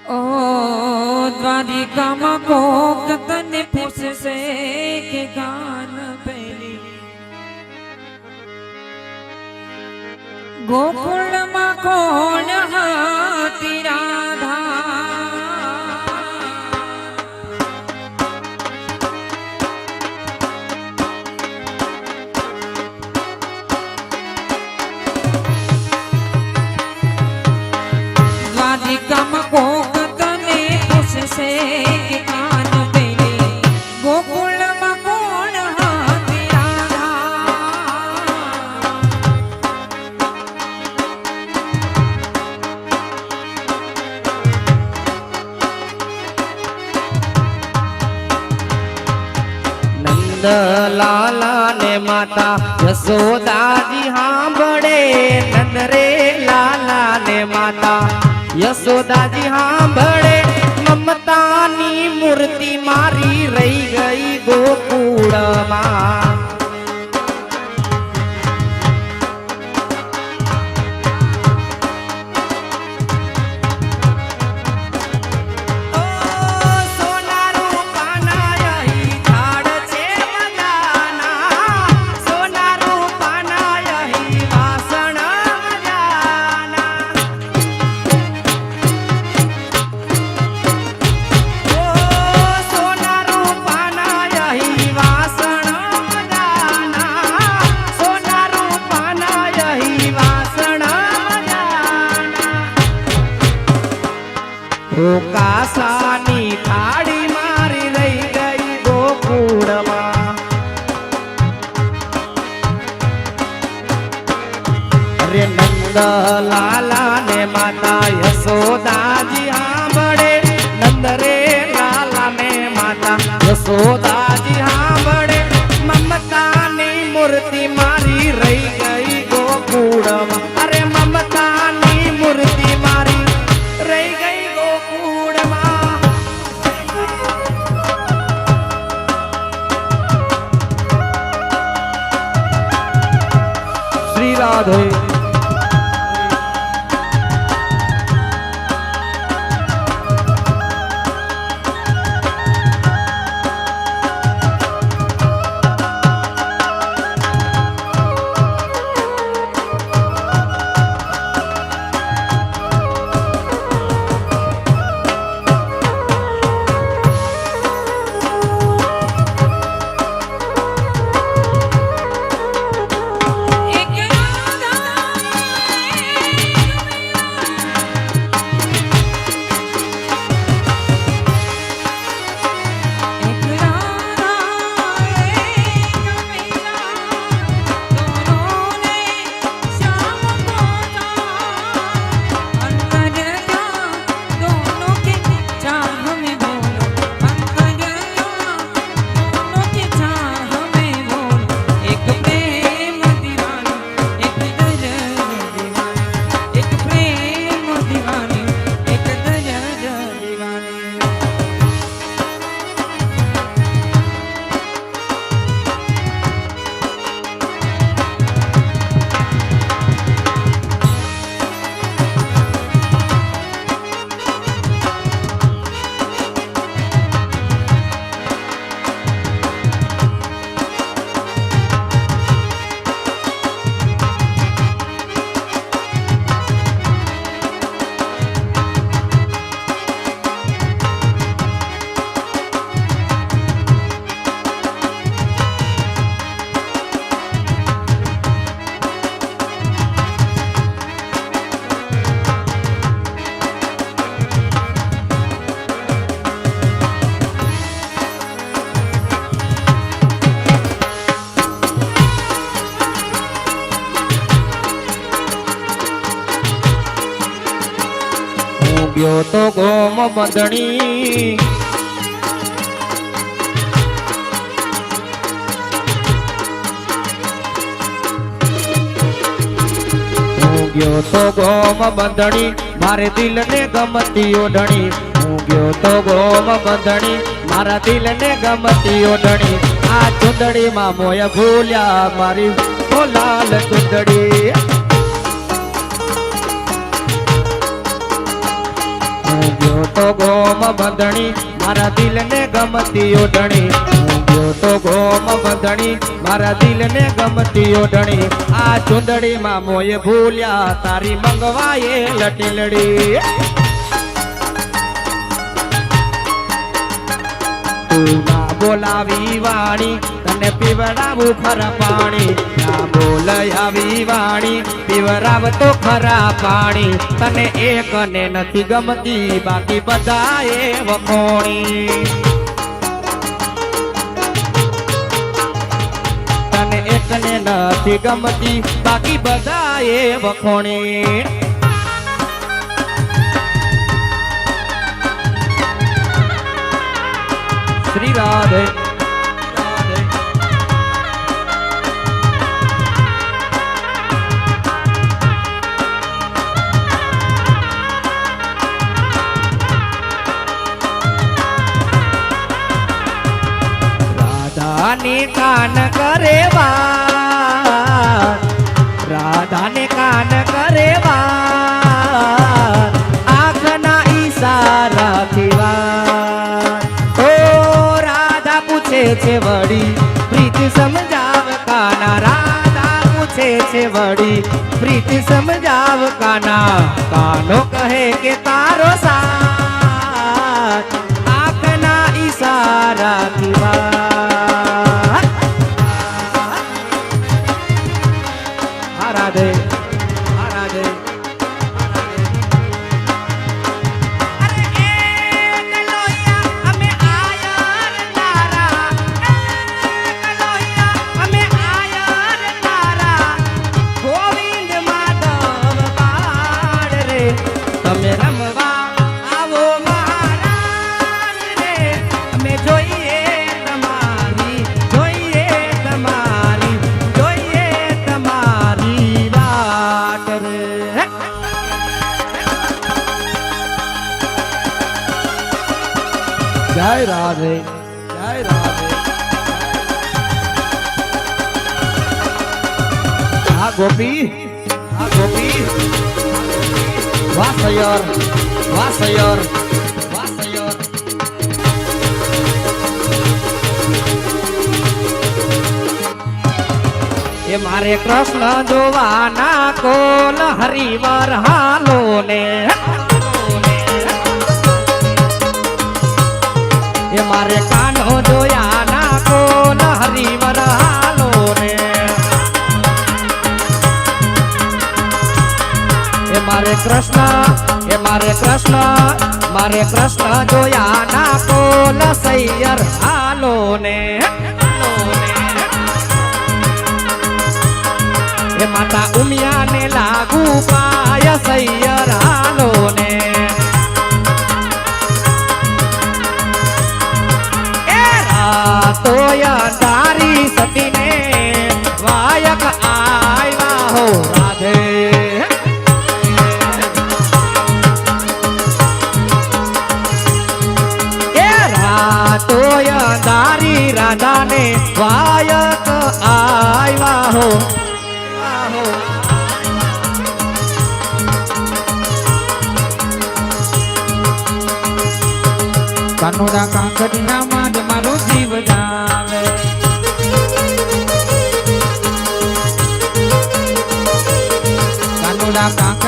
ઓ દ્વારિકામાં કોક તને પૂછશે કે ગાન પહેલી ગોકુળમાં કોણ નંદલાલ ને માતા, યશોદાજી હાંભળે નંદ રે લાલા ને માતા. યશોદાજી હાંભળે મમતાની મૂર્તિ મારી રહી ગઈ ગોકુળમાં. તો ગોમ બંધણી. ગયો તો ગોમ બંધણી, મારે દિલને ગમતી ઓઢણી. હું ગયો તો ગોમ બંધણી, મારા દિલને ગમતી ઓઢણી. આ ચૂંદડીમાં મોય ભૂલ્યા મારી લાલ ચૂંદડી. હું ગયો તો ગોમ બંધણી, મારા દિલને ગમતી ઓઢણી. હું ગયો તો ગોમ બંધણી, મારા દિલને ગમતી ઓઢણી. આ ચુંદડીમાં મોએ ભૂલ્યા, તારી મંગવાયે લટીલડી. તું બોલાવી વાણી પીવડાવું ખરા પાણી. ના બોલાવી વાણી. પીવરાવ તો ખરા પાણી. તને એક ને નથી ગમતી, બાકી બધા એ વખોણી. તને એક ને નથી ગમતી, બાકી બધા એ વખોણી. શ્રી રાધે. રાધાને કાન કરે વાત રાધાને કાન કરે વાત આંખના ઈશારા થીવા ઓ રાધા પૂછે છે વળી, પ્રીત સમજાવ કાના. રાધા પૂછે છે વળી, પ્રીત સમજાવ કાના. કાનો વાસયર વાસયર એ મારે કૃષ્ણ જોવાના કોલ હરિવર હાલો ને. એ મારે કાનો જોયા ના કોલ હરિવર હાલો ને. એ મારે કૃષ્ણ એ મારે કૃષ્ણ મારે કૃષ્ણ જોયા ના કોલ સૈયર હાલો ને એ માતા ઉમિયા ને લાગુ પાય કાનોડા કાંકરીના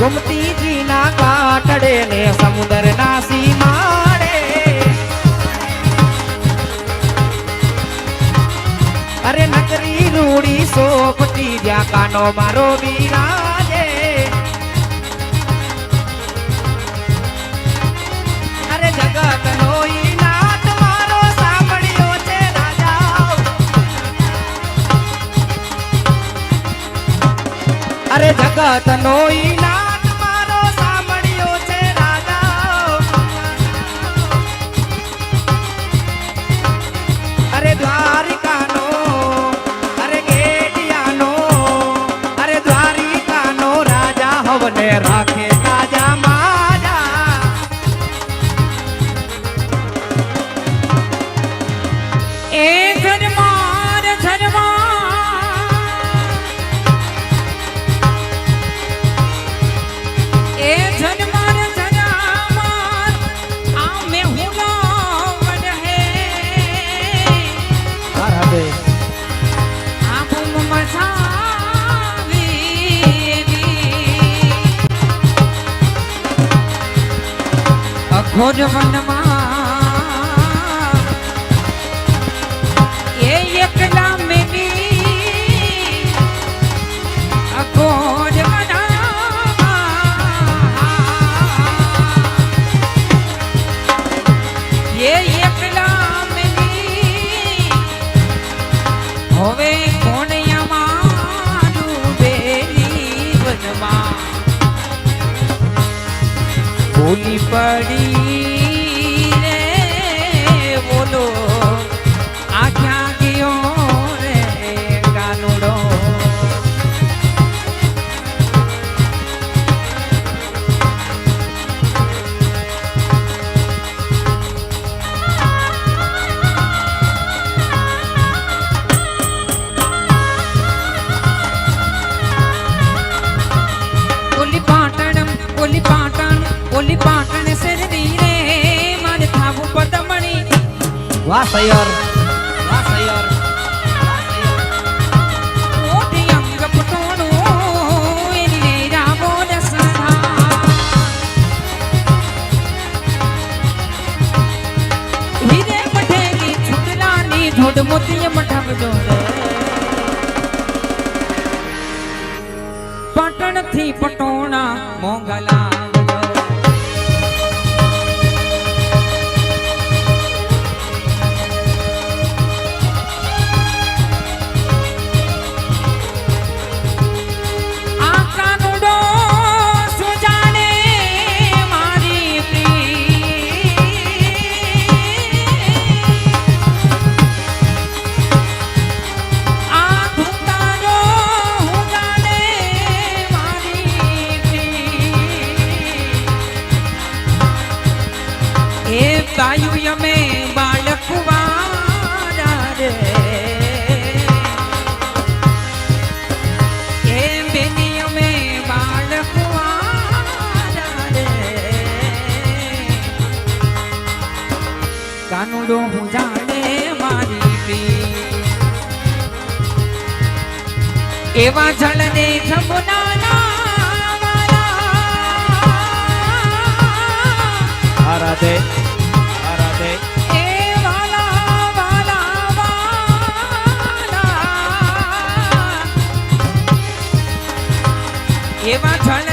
ગોમતીજીના કાટડે ને સમુદ્રના સીમાડે. અરે નગરી રૂડી સોપતી જ્યાં કાનો મારો વિરાજે અરે જગત નો મારો સાંભળ્યો છે અરે જગત નો ઘોર મનમાં धोनी पड़ी મોઢ મોતીએ મઠાવજો રે પાટણથી પટ ગાયું અમે બાળક વાળા એમ બેની અમે બાળક વાળા રે. જાણે મારી એવા જળને Jamuna આરાધે Give a turn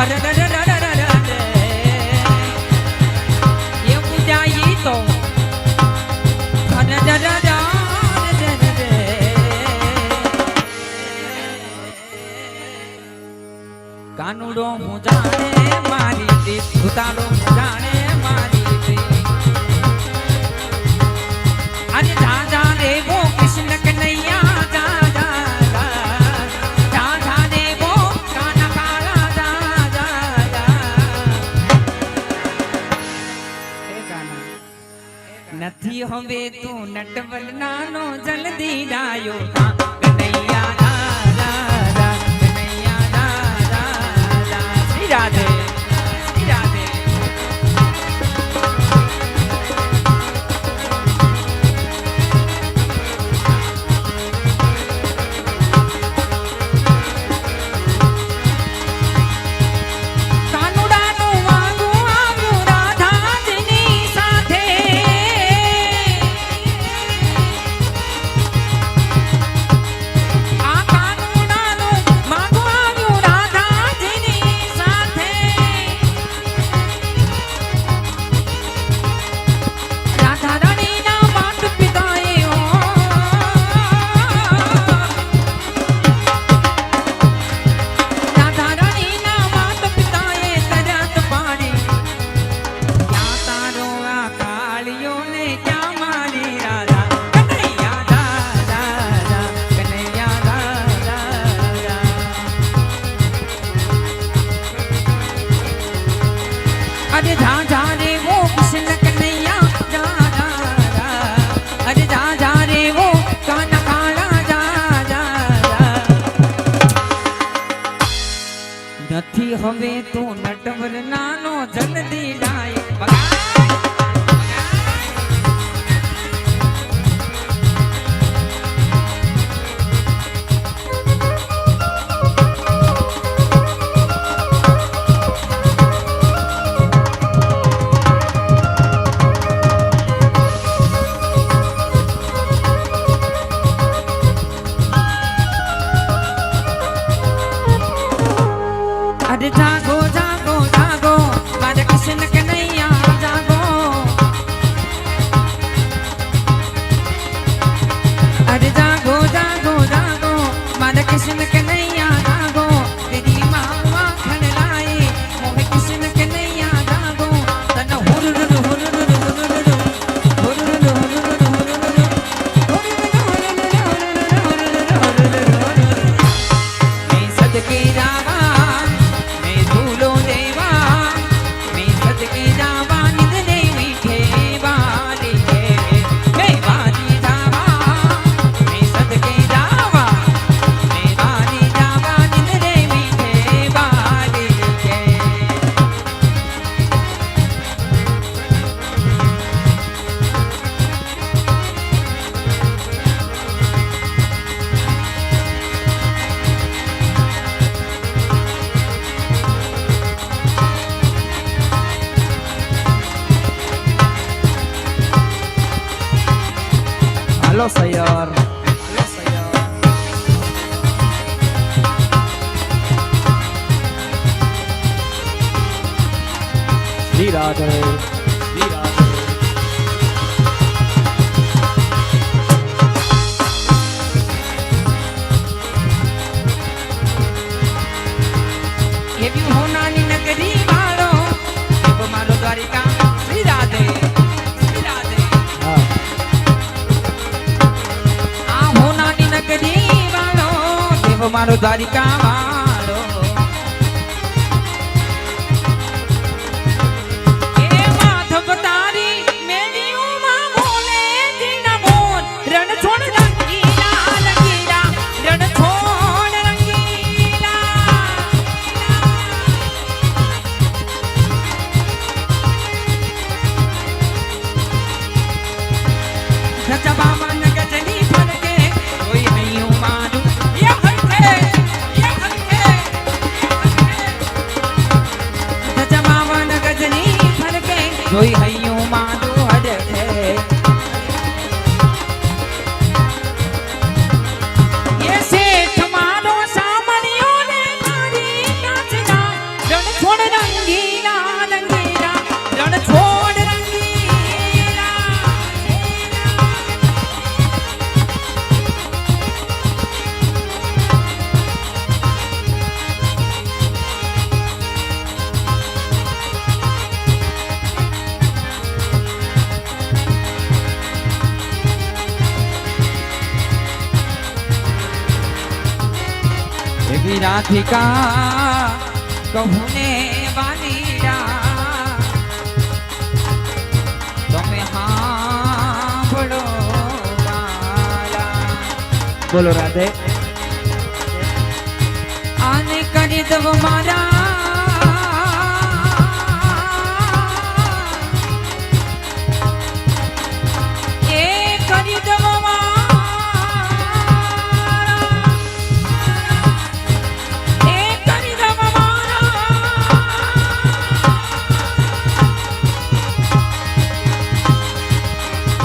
para ઈ હવે તું નટવલ નાનો જલ્દી ડાયો. કનૈયા રાધા રાધા કનૈયા રાધા રાધા. રાધે. નથી હવે તું નટવર નાનો જલ્દી ડાય. ભગવાન તારી કામા राधे राधिका कहूने वाली तुम्हें हाँ बोलो बोलो राधे। आने कर दो मारा।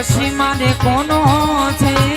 অসীমানে কোনো আছে?